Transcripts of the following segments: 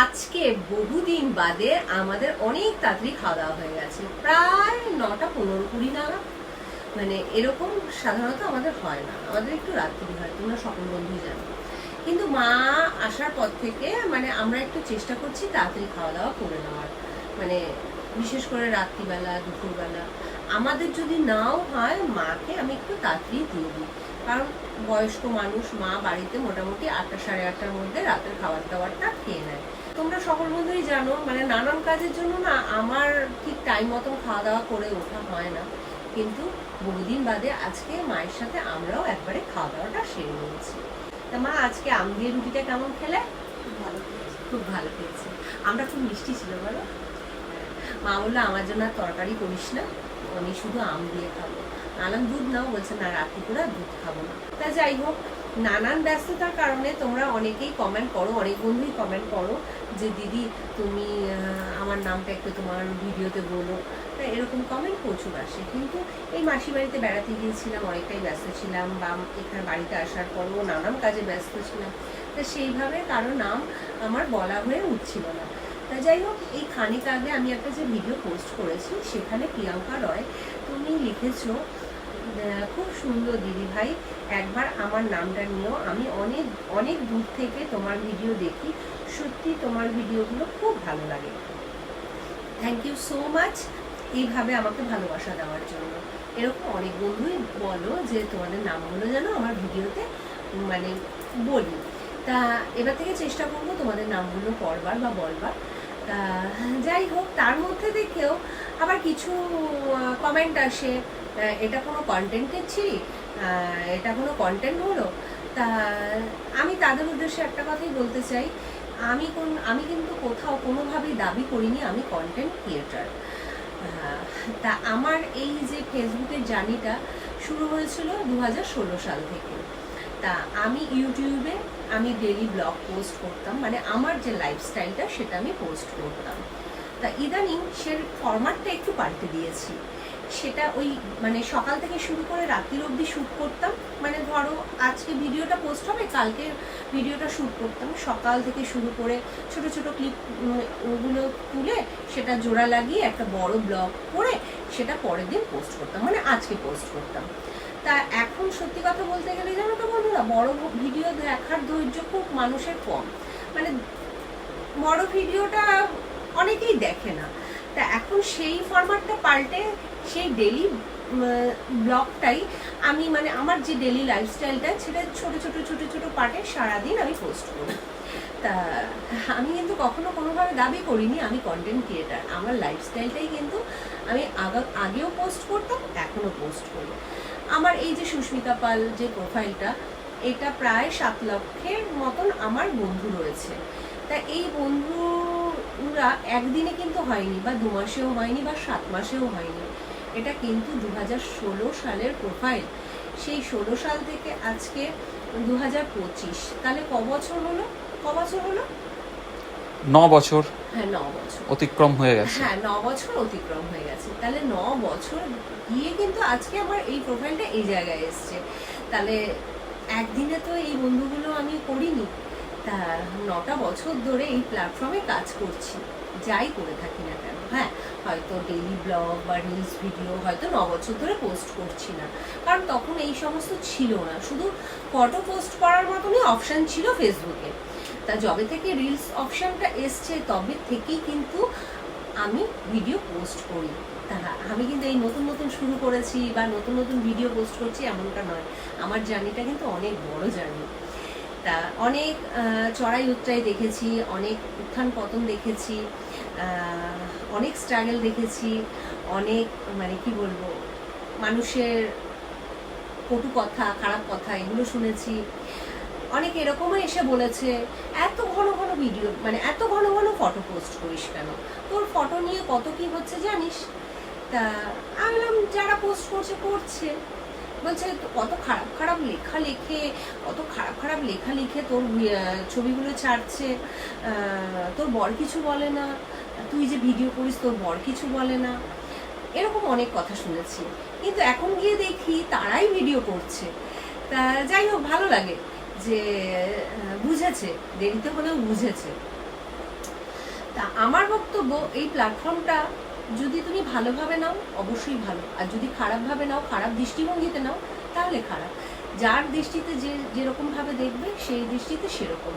আজকে বহুদিন বাদে আমাদের অনেক তাড়াতাড়ি খাওয়া দাওয়া হয়ে গেছে। প্রায় নটা পনেরো কুড়ি নাগাদ। মানে এরকম সাধারণত আমাদের হয় না। আমাদের একটু রাত্রি হয়, তোমরা সকল বন্ধুই জানো। কিন্তু মা আসার পর থেকে মানে আমরা একটু চেষ্টা করছি তাড়াতাড়ি খাওয়া দাওয়া করে নেওয়ার। মানে বিশেষ করে রাত্রিবেলা, দুপুরবেলা। আমাদের যদি নাও হয়, মাকে আমি একটু তাড়াতাড়ি দিয়ে দিই। কারণ বয়স্ক মানুষ মা বাড়িতে মোটামুটি আটটা সাড়ে আটটার মধ্যে রাতের খাবার দাবারটা খেয়ে নেয়। তোমরা সকল বন্ধুই জানো মানে নানান কাজের জন্য না আমার ঠিক টাইম মতন খাওয়া দাওয়া করে ওঠা হয় না। কিন্তু বহুদিন বাদে আজকে মায়ের সাথে আমরাও একবারে খাওয়া দাওয়াটা সেরে নিয়েছি। তা মা আজকে আম দিয়ে রুটিটা কেমন খেলে? খুব ভালো। খুব ভালো খেয়েছে। আমরা খুব মিষ্টি ছিল বলো? মা বলল আমার জন্য আর তরকারি করিস না আমি শুধু আম দিয়ে খাব। আলাম দুধ নাও। বলছে না রাত্রি করে দুধ খাব না। তা যাই হোক নানান ব্যস্ততার কারণে তোমরা অনেকেই কমেন্ট করো, অনেক বন্ধুই কমেন্ট করো যে, দিদি, তুমি আমার নামটা একটু তোমার ভিডিওতে বলো। তা এরকম কমেন্ট প্রচুর আসে। কিন্তু এই মাসি বাড়িতে বেড়াতে গিয়েছিলাম, অনেকটাই ব্যস্ত ছিলাম বা এখানে বাড়িতে আসার পরও নানান কাজে ব্যস্ত ছিলাম। তা সেইভাবে কারও নাম আমার বলা হয়ে উঠছিল না। তা যাই হোক, এই খানিক আগে আমি একটা যে ভিডিও পোস্ট করেছি, সেখানে প্রিয়াঙ্কা রয়, তুমি লিখেছো খুব সুন্দর দিদি ভাই। একবার আমার নামটা নিয়েও আমি অনেক অনেক দূর থেকে তোমার ভিডিও দেখি। সত্যি তোমার ভিডিওগুলো খুব ভালো লাগে। থ্যাংক ইউ সো মাচ এইভাবে আমাকে ভালোবাসা দেওয়ার জন্য। এরকম অনেক বন্ধুই বলো যে তোমাদের নামগুলো যেন আমার ভিডিওতে মানে বলি। তা এবার থেকে চেষ্টা করব তোমাদের নামগুলো পড়বার বা বলবার। যাই হোক, তার মধ্যে দেখেও আবার কিছু কমেন্ট আসে। এটা কোনো কন্টেন্টের ছিলি এটা কোনো কন্টেন্ট হলো? তা, আমি তাদের উদ্দেশ্যে একটা কথাই বলতে চাই। আমি কোন, আমি কিন্তু কোথাও কোনোভাবেই দাবি করিনি আমি কন্টেন্ট ক্রিয়েটার তা আমার এই যে ফেসবুকের জার্নিটা শুরু হয়েছিল দু হাজার ষোলো সাল থেকে। তা আমি ইউটিউবে আমি ডেলি ব্লগ পোস্ট করতাম মানে আমার যে লাইফস্টাইলটা সেটা আমি পোস্ট করতাম। তা ইদানিং সে ফরম্যাটটা একটু পাল্টে দিয়েছি। সেটা ওই মানে সকাল থেকে শুরু করে রাত্রির অবধি শ্যুট করতাম। মানে ধরো আজকে ভিডিওটা পোস্ট হবে, কালকে ভিডিওটা শ্যুট করতাম। সকাল থেকে শুরু করে ছোট ছোট ক্লিপ ওগুলো তুলে সেটা জোড়া লাগিয়ে একটা বড় ব্লগ করে সেটা পরের দিন পোস্ট করতাম মানে আজকে পোস্ট করতাম। তা এখন সত্যি কথা বলতে গেলে জানো তো বন্ধুরা, বড় ভিডিও দেখার ধৈর্য খুব মানুষের কম। মানে বড় ভিডিওটা অনেকেই দেখে না। তা এখন সেই ফরম্যাটটা পাল্টে সেই ডেলি ব্লগটাই আমি মানে আমার যে ডেলি লাইফস্টাইলটা সেটা ছোট ছোট ছোট ছোট পার্টে সারাদিন আমি পোস্ট করি। তা, আমি কিন্তু কখনো কোনোভাবে দাবি করিনি, আমি কন্টেন্ট ক্রিয়েটার আমার লাইফস্টাইলটাই কিন্তু আমি আগা, আগেও পোস্ট করতাম এখনও পোস্ট করি। আমার এই যে সুস্মিতা পাল যে প্রোফাইলটা এটা প্রায় সাত লক্ষের মতন আমার বন্ধু রয়েছে। তা এই বন্ধুরা একদিনে কিন্তু হয়নি, বা দু মাসেও হয়নি, বা সাত মাসেও হয়নি। এটা কিন্তু দু সালের প্রোফাইল সেই ষোলো সাল থেকে আজকে দু হাজার পঁচিশ। তাহলে ক বছর হলো? ক বছর হলো? ন বছর। হ্যাঁ ন বছর। অতিক্রম হয়ে গেছে। হ্যাঁ ন বছর অতিক্রম হয়ে গেছে। তাহলে ন বছর গিয়ে কিন্তু আজকে আমার এই প্রোফাইলটা এই জায়গায় এসছে। তাহলে একদিনে তো এই বন্ধুগুলো আমি করিনি। তা নটা বছর ধরে এই প্ল্যাটফর্মে কাজ করছি। যাই করে থাকি না কেন হ্যাঁ? হয়তো ডেইলি ব্লগ বা রিলস ভিডিও হয়তো ন বছর ধরে পোস্ট করছি না। কারণ তখন এই সমস্ত ছিল না। শুধু ফটো পোস্ট করার মতনই অপশান ছিল ফেসবুকে তা যবে থেকে রিলস অপশানটা এসছে, তবে থেকেই কিন্তু আমি ভিডিও পোস্ট করি। তা আমি কিন্তু এই নতুন নতুন শুরু করেছি বা নতুন নতুন ভিডিও পোস্ট করছি এমনটা নয়। আমার জার্নিটা কিন্তু অনেক বড় জার্নি তা অনেক চড়াই উত্তরাই দেখেছি, অনেক উত্থান পতন দেখেছি অনেক স্ট্রাগল দেখেছি, অনেক মানে কি বলব, মানুষের কটু কথা, খারাপ কথা এগুলো শুনেছি। অনেক এরকমও এসে বলেছে, এত ঘন ঘন ভিডিও মানে এত ঘন ঘন ফটো পোস্ট করিস কেন? তোর ফটো নিয়ে কত কি হচ্ছে জানিস? তা আমি যারা পোস্ট করছে করছে। বলছে কত খারাপ খারাপ লেখা লেখে কত খারাপ খারাপ লেখা লিখে তোর ছবিগুলো ছাড়ছে তোর বর কিছু বলে না, তুই যে ভিডিও করিস তোর বর কিছু বলে না। এরকম অনেক কথা শুনেছি। কিন্তু এখন গিয়ে দেখি তারাই ভিডিও করছে। তা যাই হোক, ভালো লাগে যে বুঝেছে, দেরিতে হলেও বুঝেছে। তা আমার বক্তব্য এই প্ল্যাটফর্মটা যদি তুমি ভালোভাবে নাও, অবশ্যই ভালো। আর যদি খারাপভাবে নাও, খারাপ দৃষ্টিভঙ্গিতে নাও, তাহলে খারাপ। যার দৃষ্টিতে যে যেরকমভাবে দেখবে, সেই দৃষ্টিতে সেরকম।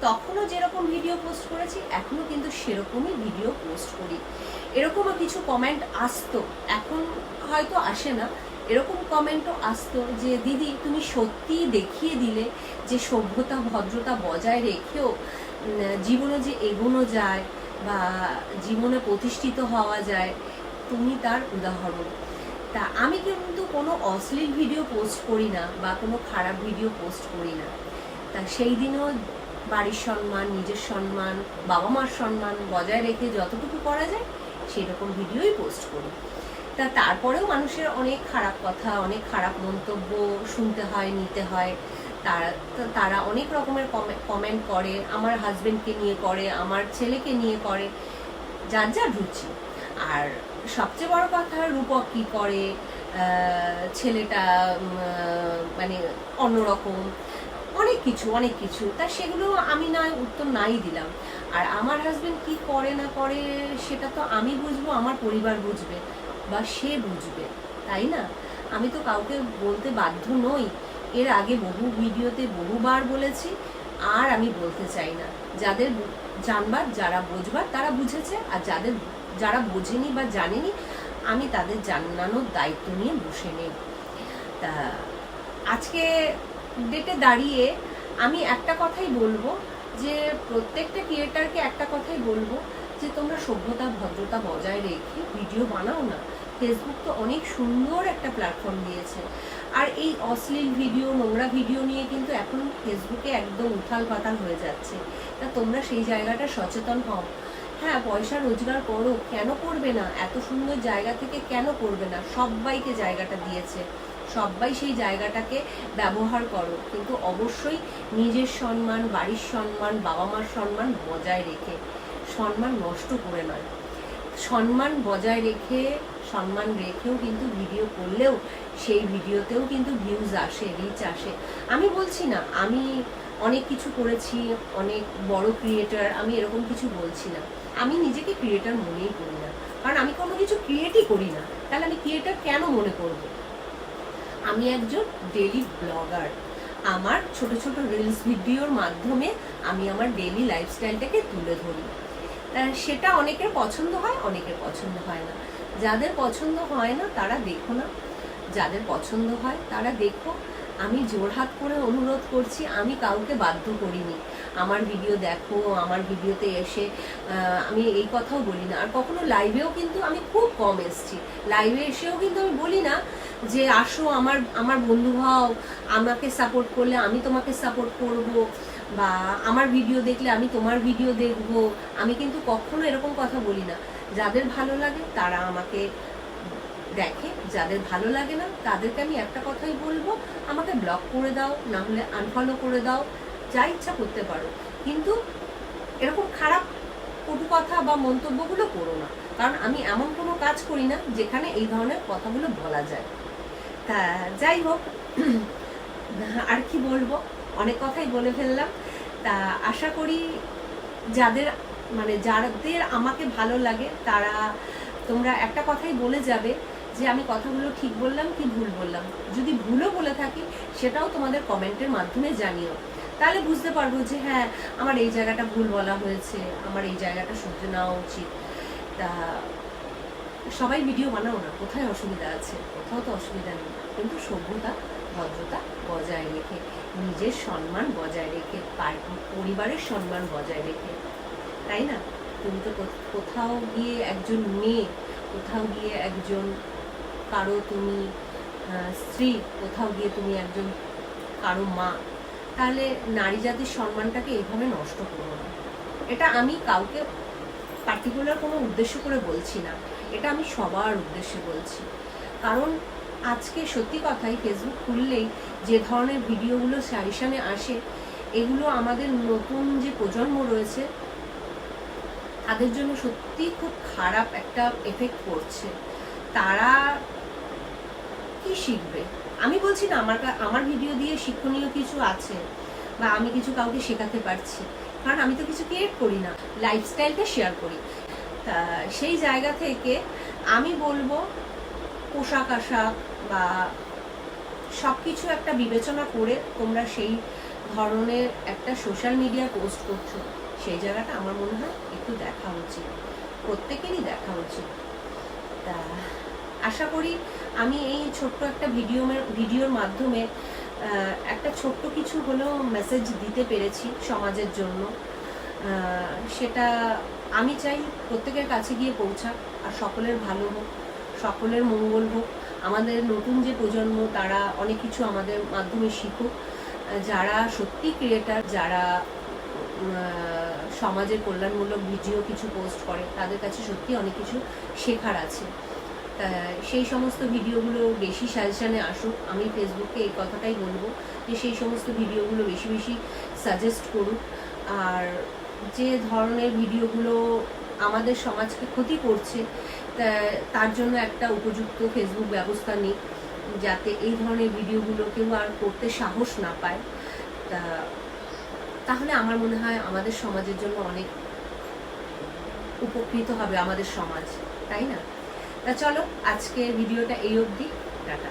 তখনও যেরকম ভিডিও পোস্ট করেছি, এখনও কিন্তু সেরকমই ভিডিও পোস্ট করি। এরকমও কিছু কমেন্ট আসতো। এখন হয়তো আসে না। এরকম কমেন্টও আসতো যে, দিদি, তুমি সত্যি দেখিয়ে দিলে যে সভ্যতা, ভদ্রতা বজায় রেখেও জীবনে যে এগোনো যায় বা জীবনে প্রতিষ্ঠিত হওয়া যায়, তুমি তার উদাহরণ। তা আমি কিন্তু কোনো অশ্লীল ভিডিও পোস্ট করি না বা কোনো খারাপ ভিডিও পোস্ট করি না। তা সেই দিনও বাড়ির সম্মান, নিজের সম্মান বাবা মার সম্মান বজায় রেখে যতটুকু করা যায় সেই রকম ভিডিওই পোস্ট করি। তা তারপরেও মানুষের অনেক খারাপ কথা, অনেক খারাপ মন্তব্য শুনতে হয়, নিতে হয়। তারা তারা অনেক রকমের কমেন্ট করে, আমার হাজবেন্ডকে নিয়ে করে, আমার ছেলেকে নিয়ে করে, যার যার রুচি। আর সবচেয়ে বড় কথা, রূপক কি করে? ছেলেটা মানে অন্যরকম, অনেক কিছু অনেক কিছু। তা সেগুলো আমি না উত্তর নাই দিলাম। আর আমার হাজবেন্ড কি করে না করে, সেটা তো আমি বুঝব, আমার পরিবার বুঝবে, বা সে বুঝবে, তাই না? আমি তো কাউকে বলতে বাধ্য নই। এর আগে বহু ভিডিওতে বহুবার বলেছি, আর আমি বলতে চাই না। যাদের জানবার, যারা বুঝবার, তারা বুঝেছে, আর যাদের যারা বোঝেনি বা জানেনি, আমি তাদের জানানোর দায়িত্ব নিয়ে বসে নেই। তা, আজকে ডেটে দাঁড়িয়ে আমি একটা কথাই বলব, যে প্রত্যেকটা ক্রিয়েটারকে একটা কথাই বলব, যে তোমরা সভ্যতা, ভদ্রতা বজায় রেখে ভিডিও বানাও না। ফেসবুক তো অনেক সুন্দর একটা প্ল্যাটফর্ম দিয়েছে। আর এই অশ্লীল ভিডিও, নোংরা ভিডিও নিয়ে কিন্তু এখন ফেসবুকে একদম উথাল পাতাল হয়ে যাচ্ছে। তা তোমরা সেই জায়গাটা সচেতন হও। হ্যাঁ পয়সা রোজগার করো, কেন করবে না? এত সুন্দর জায়গা থেকে কেন করবে না? সবাইকে জায়গাটা দিয়েছে। সবাই সেই জায়গাটাকে ব্যবহার করো। কিন্তু অবশ্যই নিজের সম্মান, বাড়ির সম্মান বাবা মার সম্মান বজায় রেখে, সম্মান নষ্ট করে নয়। সম্মান বজায় রেখে, সম্মান রেখেও কিন্তু ভিডিও করলেও সেই ভিডিওতেও কিন্তু ভিউজ আসে রিচ আসে। আমি বলছি না, আমি অনেক কিছু করেছি, অনেক বড় ক্রিয়েটার আমি এরকম কিছু বলছি না। আমি নিজেকে ক্রিয়েটার মনেই করি না। কারণ আমি কোনো কিছু ক্রিয়েটই করি না। তাহলে আমি ক্রিয়েটার কেন মনে করব? আমি একজন ডেলি ব্লগার আমার ছোট ছোট রিলস ভিডিওর মাধ্যমে আমি আমার ডেলি লাইফস্টাইলটাকে তুলে ধরি। সেটা অনেকের পছন্দ হয়, অনেকের পছন্দ হয় না। যাদের পছন্দ হয় না, তারা দেখো না। যাদের পছন্দ হয় তারা দেখো, আমি জোরহাত করে অনুরোধ করছি, আমি কাউকে বাধ্য করিনি। আমার ভিডিও দেখো, আমার ভিডিওতে এসে আমি এই কথাও বলি না। আর কখনো লাইভেও কিন্তু আমি খুব কম এসছি। লাইভে এসেও কিন্তু আমি বলি না যে, আসো, আমার আমার বন্ধু হও, আমাকে সাপোর্ট করলে আমি তোমাকে সাপোর্ট করব বা আমার ভিডিও দেখলে আমি তোমার ভিডিও দেখব। আমি কিন্তু কখনো এরকম কথা বলি না। যাদের ভালো লাগে তারা আমাকে দেখে যাদের ভালো লাগে না, তাদেরকে আমি একটা কথাই বলব, আমাকে ব্লক করে দাও, না হলে আনফলো করে দাও, যা ইচ্ছা করতে পারো। কিন্তু এরকম খারাপ কটু কথা বা মন্তব্যগুলো করো না। কারণ আমি এমন কোনো কাজ করি না যেখানে এই ধরনের কথাগুলো বলা যায়। তা যাই হোক, আর কি বলব? অনেক কথাই বলে ফেললাম। তা আশা করি যাদের মানে যাদের আমাকে ভালো লাগে, তারা তোমরা একটা কথাই বলে যাবে যে আমি কথাগুলো ঠিক বললাম কি ভুল বললাম। যদি ভুলও বলে থাকি, সেটাও তোমাদের কমেন্টের মাধ্যমে জানিও। তাহলে বুঝতে পারব যে হ্যাঁ আমার এই জায়গাটা ভুল বলা হয়েছে, আমার এই জায়গাটা শুনতে নেওয়া উচিত। তা সবাই ভিডিও বানাও না, কোথায় অসুবিধা আছে? কোথাও তো অসুবিধা নেই। কিন্তু সভ্যতা, ভদ্রতা বজায় রেখে, নিজের সম্মান বজায় রেখে, পার- পরিবারের সম্মান বজায় রেখে। তাই না? তুমি তো কোথাও গিয়ে একজন মেয়ে, কোথাও গিয়ে একজন কারও তুমি স্ত্রী, কোথাও গিয়ে তুমি একজন কারও মা, তাহলে নারী জাতির সম্মানটাকে এইভাবে নষ্ট করো না। এটা আমি কাউকে পার্টিকুলার কোনো উদ্দেশ্য করে বলছি না। এটা আমি সবার উদ্দেশ্যে বলছি। কারণ আজকে সত্যি কথাই ফেসবুক খুললেই যে ধরনের ভিডিওগুলো সাজেশনে আসে, এগুলো আমাদের নতুন যে প্রজন্ম রয়েছে, তাদের জন্য সত্যি খুব খারাপ একটা এফেক্ট পড়ছে। তারা কি শিখবে? আমি বলছি না, আমার আমার ভিডিও দিয়ে শিক্ষণীয় কিছু আছে বা আমি কিছু কাউকে শেখাতে পারছি। কারণ আমি তো কিছু ক্রিয়েট করি না লাইফস্টাইলটা শেয়ার করি। তা সেই জায়গা থেকে আমি বলব, পোশাক আশাক বা সব কিছু একটা বিবেচনা করে তোমরা সেই ধরনের একটা সোশ্যাল মিডিয়া পোস্ট করছ, সেই জায়গাটা আমার মনে হয় একটু দেখা উচিত। প্রত্যেকেরই দেখা উচিত। তা আশা করি আমি এই ছোট্ট একটা ভিডিও ভিডিওর মাধ্যমে একটা ছোট্ট কিছু হলেও মেসেজ দিতে পেরেছি সমাজের জন্য। সেটা আমি চাই প্রত্যেকের কাছে গিয়ে পৌঁছাক, আর সকলের ভালো হোক, সকলের মঙ্গল হোক। আমাদের নতুন যে প্রজন্ম, তারা অনেক কিছু আমাদের মাধ্যমে শিখুক। যারা সত্যি ক্রিয়েটার যারা সমাজের কল্যাণমূলক ভিডিও কিছু পোস্ট করে, তাদের কাছে সত্যি অনেক কিছু শেখার আছে। সেই সমস্ত ভিডিওগুলো বেশি সাজেশানে আসুক, আমি ফেসবুকে এই কথাটাই বলব যে সেই সমস্ত ভিডিওগুলো বেশি বেশি সাজেস্ট করুক। আর যে ধরনের ভিডিওগুলো আমাদের সমাজকে ক্ষতি করছে তার জন্য একটা উপযুক্ত ফেসবুক ব্যবস্থা নিক, যাতে এই ধরনের ভিডিওগুলো কেউ আর করতে সাহস না পায়। তা তাহলে আমার মনে হয় আমাদের সমাজের জন্য অনেক উপকৃত হবে আমাদের সমাজ, তাই না? তা চলো আজকের ভিডিওটা এই অবধি টাটা।